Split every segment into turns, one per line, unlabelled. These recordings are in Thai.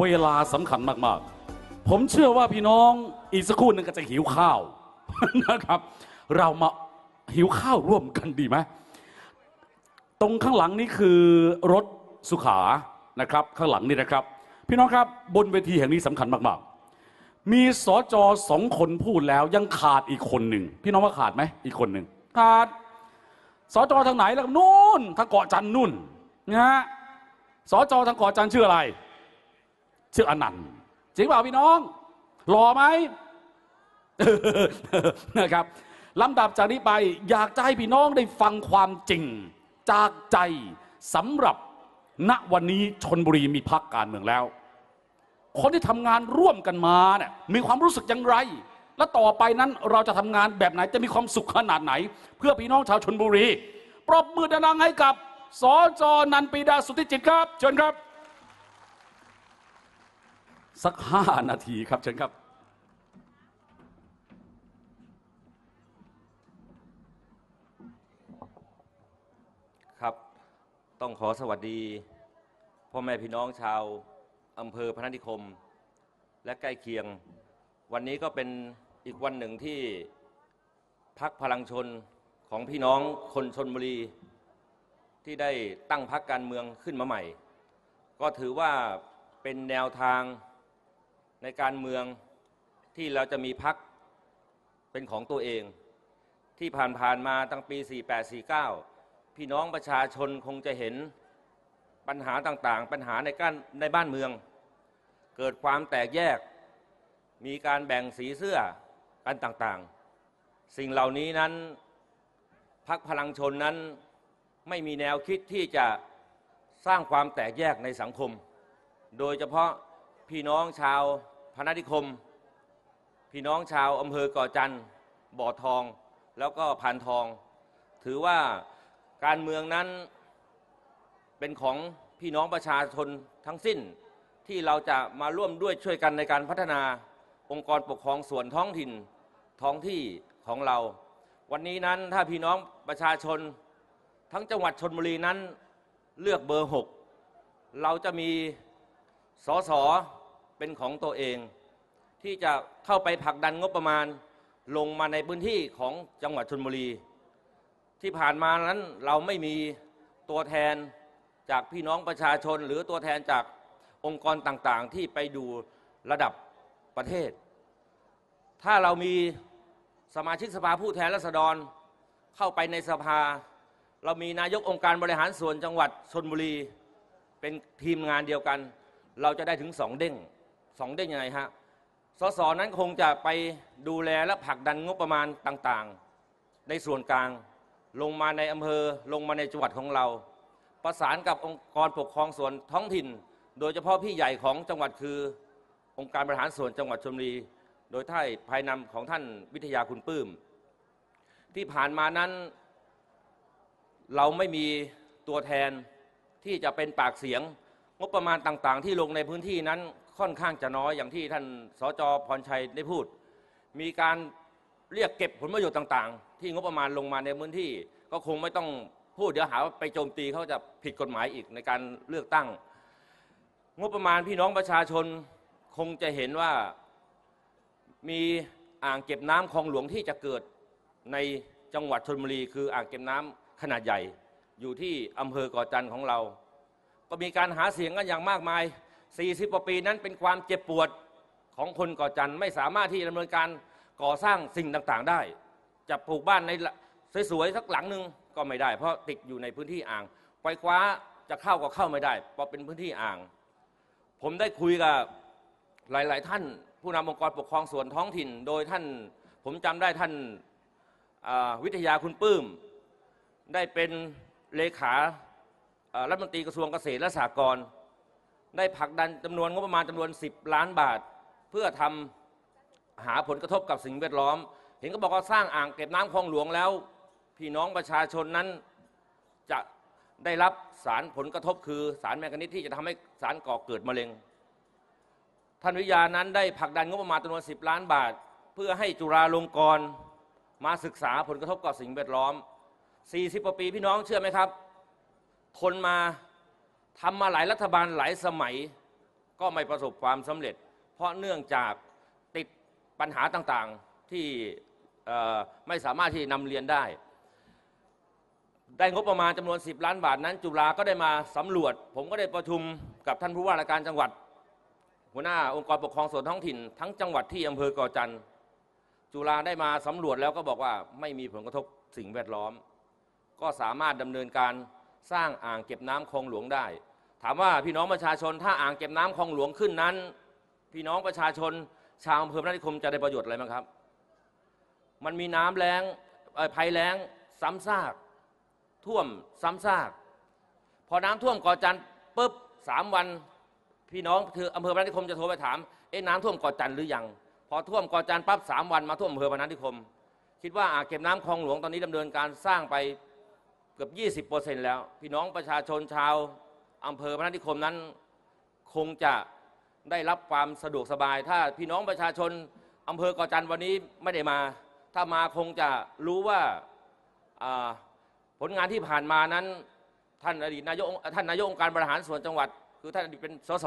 เวลาสำคัญมากๆ ผมเชื่อว่าพี่น้องอีกสักครู่หนึงก็จะหิวข้าวนะครับ เรามาหิวข้าวร่วมกันดีไหมตรงข้างหลังนี่คือรถสุขานะครับ ข้างหลังนี่นะครับ พี่น้องครับบนเวทีแห่งนี้สำคัญมากๆ มีสจสองคนพูดแล้วยังขาดอีกคนหนึ่งพี่น้องว่าขาดไหมอีกคนหนึ่งขาดสจทางไหนแล้วนู่นทางเกาะจันนู่นนะฮะสจทางเกาะจันชื่ออะไร ชื่ออนันต์จริงเปล่าพี่น้องหล่อไหมนะครับลำดับจากนี้ไปอยากจะให้พี่น้องได้ฟังความจริง จากใจสำหรับณวันนี้ชนบุรีมีพักการเมืองแล้ว คนที่ทำงานร่วมกันมาเนี่ยมีความรู้สึกอย่างไร และต่อไปนั้นเราจะทำงานแบบไหนจะมีความสุขขนาดไหน เพื่อพี่น้องชาวชนบุรี ปรบมือดังให้กับสจนันปีดาสุทธิจิตครับ เชิญครับ สักห้านาทีครับเชิญครับ
ครับ ต้องขอสวัสดีพ่อแม่พี่น้องชาวอำเภอพนัสนิคม และใกล้เคียง วันนี้ก็เป็นอีกวันหนึ่งที่พักพลังชนของพี่น้องคนชนบุรี ที่ได้ตั้งพักการเมืองขึ้นมาใหม่ ก็ถือว่าเป็นแนวทาง ในการเมืองที่เราจะมีพักเป็นของตัวเอง ที่ผ่านๆมาตั้งปี 4849 พี่น้องประชาชนคงจะเห็นปัญหาต่างๆ ปัญหาในการในบ้านเมือง เกิดความแตกแยก มีการแบ่งสีเสื้อกันต่างๆ สิ่งเหล่านี้นั้นพักพลังชนนั้นไม่มีแนวคิดที่จะสร้างความแตกแยกในสังคม โดยเฉพาะ พี่น้องชาวพนัสนิคม พี่น้องชาวอำเภอก่อจันทร์บ่อทองแล้วก็พานทอง ถือว่าการเมืองนั้นเป็นของพี่น้องประชาชนทั้งสิ้นที่เราจะมาร่วมด้วยช่วยกันในการพัฒนาองค์กรปกครองส่วนท้องถิ่นท้องที่ของเรา วันนี้นั้นถ้าพี่น้องประชาชนทั้งจังหวัดชนบุรีนั้นเลือกเบอร์หกเราจะมีสส เป็นของตัวเอง ที่จะเข้าไปผลักดันงบประมาณลงมาในพื้นที่ของจังหวัดชนบุรี ที่ผ่านมานั้นเราไม่มีตัวแทนจากพี่น้องประชาชน หรือตัวแทนจากองค์กรต่างๆ ที่ไปดูระดับประเทศ ถ้าเรามีสมาชิกสภาผู้แทนราษฎรเข้าไปในสภา เรามีนายกองค์การบริหารส่วนจังหวัดชนบุรี เป็นทีมงานเดียวกัน เราจะได้ถึงสองเด้ง สองเด้งยังไงฮะสสนั้นคงจะไปดูแลและผลักดันงบประมาณต่างๆ ในส่วนกลาง ลงมาในอำเภอลงมาในจังหวัดของเรา ประสานกับองค์กรปกครองส่วนท้องถิ่น โดยเฉพาะพี่ใหญ่ของจังหวัดคือ องค์การบริหารส่วนจังหวัดชลบุรี โดยท่านภายนำของท่านวิทยาคุณปื้ม ที่ผ่านมานั้น เราไม่มีตัวแทนที่จะเป็นปากเสียง งบประมาณต่างๆ ที่ลงในพื้นที่นั้นค่อนข้างจะน้อยอย่างที่ท่านสจพรชัยได้พูด มีการเรียกเก็บผลประโยชน์ต่างๆ ที่งบประมาณลงมาในพื้นที่ ก็คงไม่ต้องพูดเดี๋ยวหาว่าไปโจมตีเขาจะผิดกฎหมายอีกในการเลือกตั้ง งบประมาณพี่น้องประชาชนคงจะเห็นว่ามีอ่างเก็บน้ำคลองหลวงที่จะเกิดในจังหวัดชลบุรี คืออ่างเก็บน้ำขนาดใหญ่ อยู่ที่อำเภอก่อจันทร์ของเรา ก็มีการหาเสียงกันอย่างมากมาย 40กว่าปีนั้นเป็นความเจ็บปวดของคนก่อจันทร์ไม่สามารถที่ดำเนินการก่อสร้างสิ่งต่างๆได้ จะปลูกบ้านในสวยๆสักหลังหนึ่งก็ไม่ได้ เพราะติดอยู่ในพื้นที่อ่างไฟคว้าจะเข้าก็เข้าไม่ได้ เพราะเป็นพื้นที่อ่าง ผมได้คุยกับหลาย ๆ ท่าน ผู้นำองค์กรปกครองส่วนท้องถิ่น โดยท่านผมจำได้ท่านวิทยาคุณปื้ม ได้เป็นเลขา รัฐมนตรีกระทรวงเกษตรและสหกรณ์ได้ผลักดันจำนวนงบประมาณจำนวน 10 ล้านบาท เพื่อทำหาผลกระทบกับสิ่งแวดล้อม เห็นก็บอกว่าสร้างอ่างเก็บน้ำคลองหลวงแล้ว พี่น้องประชาชนนั้นจะได้รับสารผลกระทบคือสารแมงกานิสที่จะทำให้สารก่อเกิดมะเร็ง ท่านวิทยานั้นได้ผลักดันงบประมาณจำนวน 10 ล้านบาท เพื่อให้จุฬาลงกรณ์มาศึกษาผลกระทบกับสิ่งแวดล้อม 40กว่าปีพี่น้องเชื่อไหมครับ ทนมาทำมาหลายรัฐบาลหลายสมัย ก็ไม่ประสบความสำเร็จ เพราะเนื่องจากติดปัญหาต่างๆที่ไม่สามารถที่นำเรียนได้ ได้งบประมาณจำนวน 10 ล้านบาทนั้น จุฬาก็ได้มาสำรวจ ผมก็ได้ประชุมกับท่านผู้ว่าราชการจังหวัด หัวหน้าองค์กรปกครองส่วนท้องถิ่น ทั้งจังหวัดที่อำเภอกอจันทร์จุฬาได้มาสำรวจแล้วก็บอกว่าไม่มีผลกระทบสิ่งแวดล้อม ก็สามารถดำเนินการ สร้างอ่างเก็บน้ำคลองหลวงได้ ถามว่าพี่น้องประชาชนถ้าอ่างเก็บน้ำคลองหลวงขึ้นนั้น พี่น้องประชาชน ชาวอำเภอพระนิคมจะได้ประโยชน์อะไรบ้างครับ มันมีน้ำแล้งภัยแล้งซ้ำซาก ท่วมซ้ำซาก พอน้ำท่วมก่อจันทร์ปุ๊บสามวันพี่น้องคืออำเภอพระนิคมจะโทรไปถามเอ๊ะน้ำท่วมก่อจันทร์หรือยังพอท่วมก่อจันทร์ปั๊บสามวันมาท่วมอำเภอพระนิคม คิดว่าอ่างเก็บน้ำคลองหลวงตอนนี้ดำเนินการสร้างไป เกือบ 20%แล้ว พี่น้องประชาชนชาวอำเภอพระนิคมนั้น คงจะได้รับความสะดวกสบาย ถ้าพี่น้องประชาชนอำเภอกอจันทร์วันนี้ไม่ได้มา ถ้ามาคงจะรู้ว่าอ่าผลงานที่ผ่านมานั้นท่านอดีตนายกท่านนายกองค์การบริหารส่วนจังหวัด คือท่านอดีตเป็นสส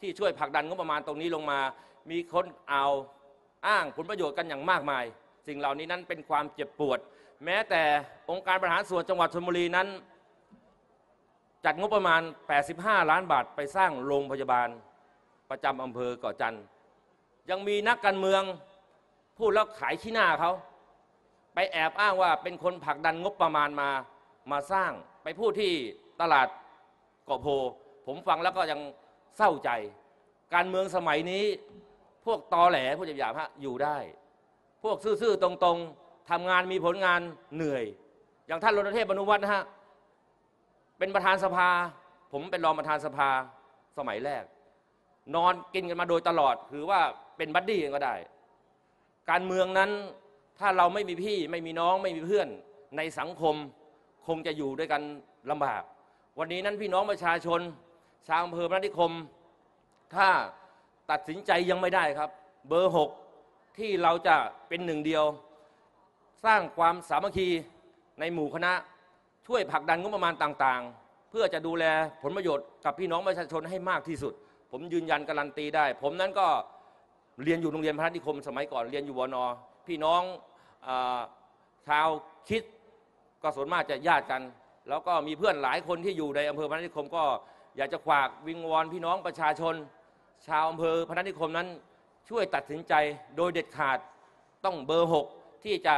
ที่ช่วยผลักดันงบประมาณตรงนี้ลงมา มีคนเอาอ้างผลประโยชน์กันอย่างมากมาย สิ่งเหล่านี้นั้นเป็นความเจ็บปวด แม้แต่องค์การบริหารส่วนจังหวัดชลบุรีนั้น จัดงบประมาณ 85 ล้านบาทไปสร้างโรงพยาบาลประจำอำเภอเกาะจันทร์ยังมีนักการเมืองพูดแล้วขายขี้หน้าเขาไปแอบอ้างว่าเป็นคนผลักดันงบประมาณมามาสร้าง ไปพูดที่ตลาดเกาะโพ ผมฟังแล้วก็ยังเศร้าใจ การเมืองสมัยนี้ พวกตอแหลพูดหยาบๆฮะอยู่ได้ พวกซื่อๆตรงๆ ทำงานมีผลงานเหนื่อย อย่างท่านรณเทพบรรนุวัฒน์นะฮะเป็นประธานสภา ผมเป็นรองประธานสภาสมัยแรก นอนกินกันมาโดยตลอดถือว่าเป็นบัดดี้กันก็ได้ การเมืองนั้นถ้าเราไม่มีพี่ไม่มีน้องไม่มีเพื่อนในสังคมคงจะอยู่ด้วยกันลำบาก วันนี้นั้นพี่น้องประชาชน ชาวอำเภอพระนิคม ถ้าตัดสินใจยังไม่ได้ครับ เบอร์หกที่เราจะเป็นหนึ่งเดียว สร้างความสามัคคีในหมู่คณะ ช่วยผลักดันงบประมาณต่างๆ เพื่อจะดูแลผลประโยชน์กับพี่น้องประชาชนให้มากที่สุด ผมยืนยันการันตีได้ ผมนั้นก็เรียนอยู่โรงเรียนพระนิคม สมัยก่อนเรียนอยู่วนอพี่น้องอชาวคิดก็ส่วนมากจะญาติกัน แล้วก็มีเพื่อนหลายคนที่อยู่ในอำเภอพระนิคมก็อยากจะฝากวิงวอนพี่น้องประชาชน ชาวอำเภอพระนิคมนั้น ช่วยตัดสินใจโดยเด็ดขาดต้องเบอร์หกที่จะ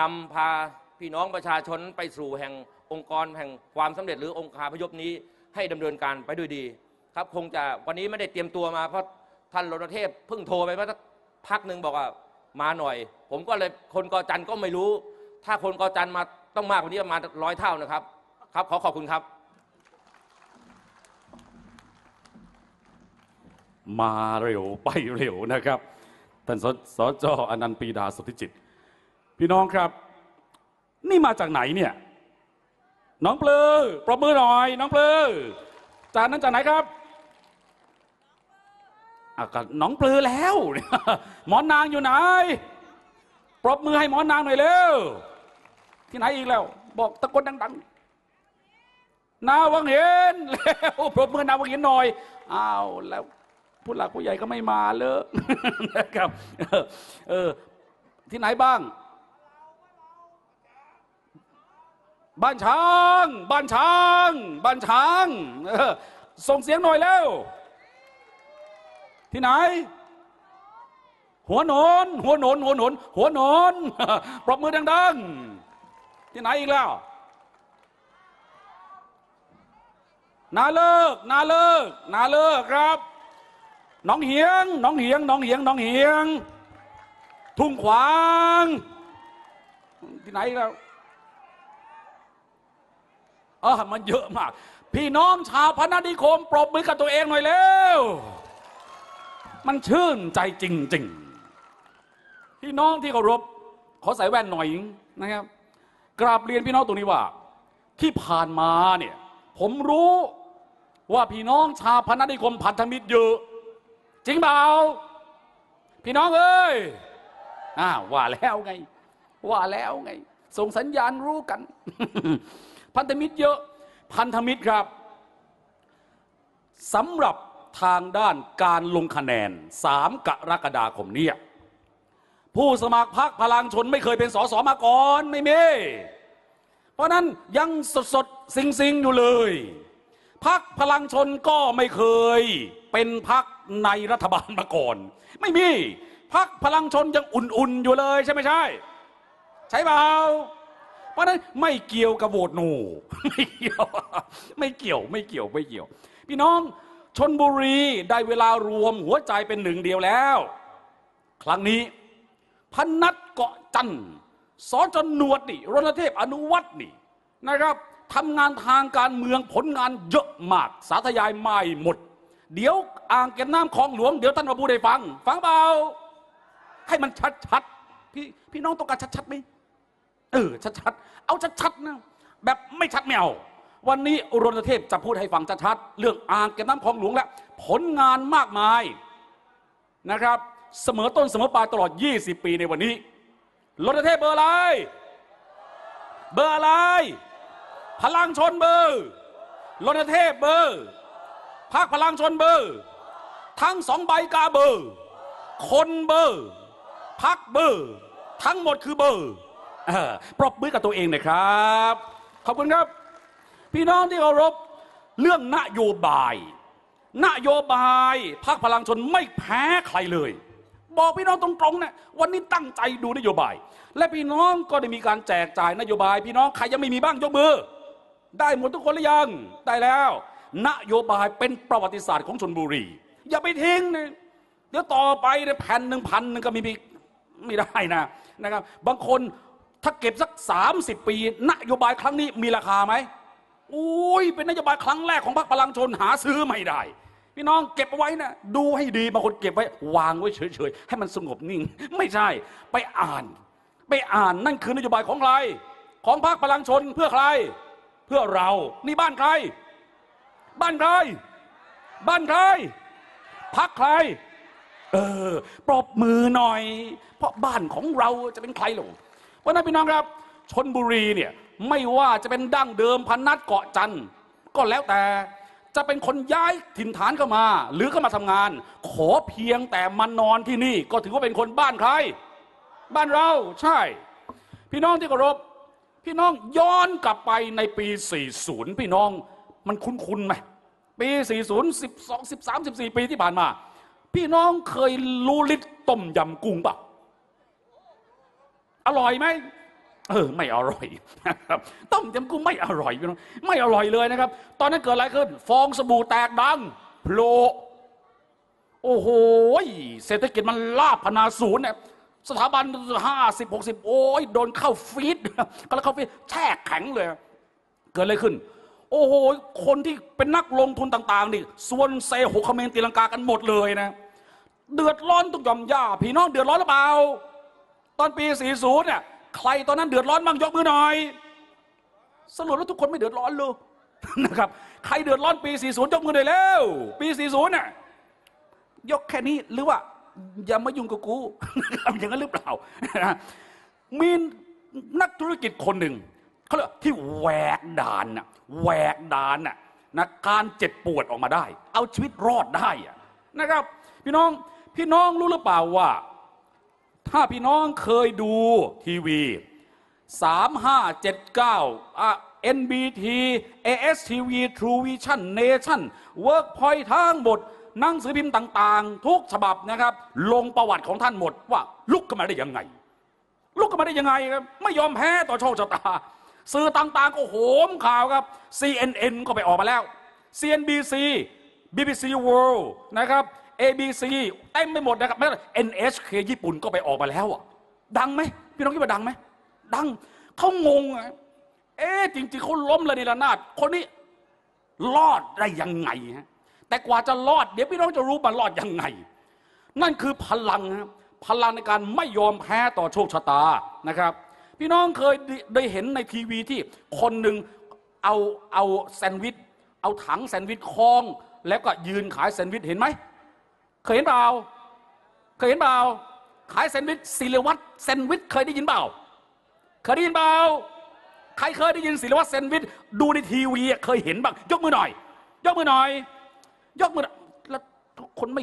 นำพาพี่น้องประชาชนไปสู่แห่งองค์กรแห่งความสำเร็จหรือองค์คาพยพนี้ให้ดำเนินการไปด้วยดี ครับคงจะวันนี้ไม่ได้เตรียมตัวมาเพราะท่านรณเทพเพิ่งโทรไปเมื่อสักพักหนึ่งบอกว่ามาหน่อย ผมก็เลยคนกอจันทร์ก็ไม่รู้ ถ้าคนกอจันทร์มาต้องมากกว่านี้ประมาณร้อยเท่านะครับ ครับขอขอบคุณครับ
มาเร็วไปเร็วนะครับท่านสสจอนันต์ปีดาสุทธิจิต พี่น้องครับ นี่มาจากไหนเนี่ยน้องเปลือปรบมือหน่อย น้องเปลือจากนั้นจากไหนครับอะก็น้องเปลือแล้วหมอนางอยู่ไหน ปรบมือให้หมอนางหน่อยเร็วที่ไหนอีกแล้ว บอกตะโกนดังๆนาวังเห็นแล้วปรบมือนาวังเห็นหน่อยอ้าวแล้วผู้หลักผู้ใหญ่ก็ไม่มาเลยนะครับเออที่ไหนบ้าง บ้านช้าง บ้านช้าง บ้านช้างส่งเสียงหน่อยแล้ว ที่ไหน หัวหนน หัวหนน หัวหนน หัวหนนปรบมือดังๆ ที่ไหนอีกแล้ว นาเลิก นาเลิก นาเลิกครับน้องเหียง น้องเหียง น้องเหียง น้องเหียง ทุ่งขวาง ที่ไหนอีกแล้ว เออมันเยอะมาก พี่น้องชาวพระนานิคม ปรบมือกับตัวเองหน่อยเร็ว มันชื่นใจจริง ๆ พี่น้องที่เคารพขอใส่แว่นหน่อยนะครับ กราบเรียนพี่น้องตรงนี้ว่า ที่ผ่านมาเนี่ย ผมรู้ว่าพี่น้องชาวพระนานิคมพันธมิตรเยอะจริงเปล่าพี่น้องเอ้ยอ้าวว่าแล้วไง ว่าแล้วไง ส่งสัญญาณรู้กัน พันธมิตรเยอะ พันธมิตรครับสำหรับทางด้านการลงคะแนน 3 กรกฎาคมเนี้ผู้สมัครพรรคพลังชนไม่เคยเป็นสสมาก่อนไม่มีเพราะนั้นยังสดสดสิงสิงอยู่เลยพักพลังชนก็ไม่เคยเป็นพักในรัฐบาลมาก่อน ไม่มีพักพลังชนยังอุ่นๆอยู่เลยใช่ไหมใช่ ใช่เปล่า ราะนั้นไม่เกี่ยวกับโหวตโนไม่เกี่ยวไม่เกี่ยวไม่เกี่ยวไม่เกี่ยว พี่น้องชนบุรีได้เวลารวมหัวใจเป็นหนึ่งเดียวแล้ว ครั้งนี้พนัทเกาะจันทร์สอจนนวดนี่รณเทพอนุวัตนี่นะครับทำงานทางการเมืองผลงานเยอะมาก สาธยายไม่หมด เดี๋ยวอ่างเก็บน้ำคลองหลวง เดี๋ยวท่านมาพูดให้ฟัง ฟังเปล่าให้มันชัดๆพี่พี่น้องต้องการชัดๆไหม เออชัดๆเอาชัดๆนะแบบไม่ชัดไม่เอาวันนี้รณเทพจะพูดให้ฟังชัดๆเรื่องอ่างเก็บน้ำคลองหลวงและผลงานมากมายนะครับ เสมอต้นเสมอปลายตลอด 20 ปีในวันนี้รณเทพเบอร์อะไร เบอร์อะไร พลังชนเบอร์รณเทพเบอร์พรรคพลังชนเบอร์ ทั้งสองใบกาเบอร์ คนเบอร์พักเบอร์ ทั้งหมดคือเบอร์ ปรบมือกับตัวเองหน่อยครับ ขอบคุณครับ พี่น้องที่เคารพเรื่องนโยบาย นโยบายพรรคพลังชนไม่แพ้ใครเลย บอกพี่น้องตรงๆนะวันนี้ตั้งใจดูนโยบาย และพี่น้องก็ได้มีการแจกจ่ายนโยบาย พี่น้องใครยังไม่มีบ้างยกมือ ได้หมดทุกคนหรือยังได้แล้ว นโยบายเป็นประวัติศาสตร์ของชนบุรี อย่าไปทิ้งนะเดี๋ยวต่อไปเนี่ยแผ่นหนึ่งพันหนึ่งก็มีไม่ได้นะนะครับ บางคน ถ้าเก็บสัก 30 ปี นโยบายครั้งนี้มีราคาไหมอุ้ยเป็นนโยบายครั้งแรกของพรรคพลังชนหาซื้อไม่ได้ พี่น้องเก็บเอาไว้นะดูให้ดีบางคนเก็บไว้ วางไว้เฉยๆให้มันสงบนิ่ง ไม่ใช่ ไปอ่าน ไปอ่านนั่นคือนโยบายของใครของพรรคพลังชนเพื่อใคร เพื่อเรานี่บ้านใคร บ้านใคร บ้านใครพักใคร เออปรบมือหน่อย เพราะบ้านของเราจะเป็นใครหรอ เพราะนั้นพี่น้องครับชนบุรีเนี่ยไม่ว่าจะเป็นดั้งเดิมพันนัดเกาะจันทร์ก็แล้วแต่จะเป็นคนย้ายถิ่นฐานเข้ามา หรือเข้ามาทำงาน ขอเพียงแต่มานอนที่นี่ ก็ถือว่าเป็นคนบ้านใคร บ้านเราใช่ พี่น้องที่เคารพพี่น้องย้อนกลับไปในปี 40 พี่น้องมันคุ้นๆไหมปี 40 12 13 14 ปีที่ผ่านมา พี่น้องเคยรู้ลิตต้มยำกุ้งปะ อร่อยไหมเออไม่อร่อยนะครับต้มยำกุ้งไม่อร่อยพี่น้องไม่อร่อยเลยนะครับ ตอนนั้นเกิดอะไรขึ้น ฟองสบู่แตกดังโผล่โอ้โหเศรษฐกิจมันลาบพนาศูนย์เนี่ยสถาบันห้าสิบหกสิบโอ้ยโดนเข้าฟีดก็แล้วเข้าฟีดแช่แข็งเลย เกิดอะไรขึ้น โอ้โห คนที่เป็นนักลงทุนต่าง ๆ นี่ส่วนเซหกเมรตีลังกากันหมดเลยนะ เดือดร้อนตุกยอมย่าพี่น้องเดือดร้อนหรือเปล่า ตอนปี 40 เนี่ย ใครตอนนั้นเดือดร้อนบ้างยกมือหน่อย สรุปแล้วทุกคนไม่เดือดร้อนเลยนะครับ ใครเดือดร้อนปี 40 ยกมือหน่อยเร็วปี 40 เนี่ยยกแค่นี้หรือว่าอย่ามายุ่งกับกูอย่างนั้นหรือเปล่า มีนักธุรกิจคนหนึ่งเขาเรียกที่แหวกด่านน่ะแหวกด่านน่ะนะการเจ็บปวดออกมาได้ เอาชีวิตรอดได้อะนะครับ พี่น้องพี่น้องรู้หรือเปล่าว่า ถ้าพี่น้องเคยดูทีวี3579อะ NBT ASTV True Vision Nation Workpoint ทั้งหมดหนังสือพิมพ์ต่างๆ ทุกฉบับนะครับ ลงประวัติของท่านหมดว่าลุกขึ้นมาได้ยังไง ลุกขึ้นมาได้ยังไงครับไม่ยอมแพ้ต่อโชคชะตา สื่อต่างๆ ก็โหมข่าวครับ CNN ก็ไปออกมาแล้ว CNBC BBC World นะครับ ABC เต็มไปหมดนะครับแม้แต่ NHK ญี่ปุ่นก็ไปออกมาแล้วอะดังไหมพี่น้องคิดว่าดังไหมดังเขางงอะเอ๊จริงๆเขาล้มเลยนระนาดคนนี้รอดได้ยังไงฮะแต่กว่าจะรอด เดี๋ยวพี่น้องจะรู้มันรอดยังไง นั่นคือพลังนะครับพลังในการไม่ยอมแพ้ต่อโชคชะตานะครับ พี่น้องเคยได้ได้เห็นในทีวีที่คนหนึ่งเอาเอาแซนด์วิชเอาถังแซนด์วิชคล้อง แล้วก็ยืนขายแซนด์วิชเห็นไหม เคยเห็นเปล่า เคยเห็นเปล่า ขายแซนด์วิชศิลวัตรแซนด์วิชเคยได้ยินเปล่า เคยได้ยินเปล่า ใครเคยได้ยินศิลวัตรแซนด์วิชดูในทีวีเคยเห็นบ้าง ยกมือหน่อย ยกมือหน่อย ยกมือแล้วคนไม่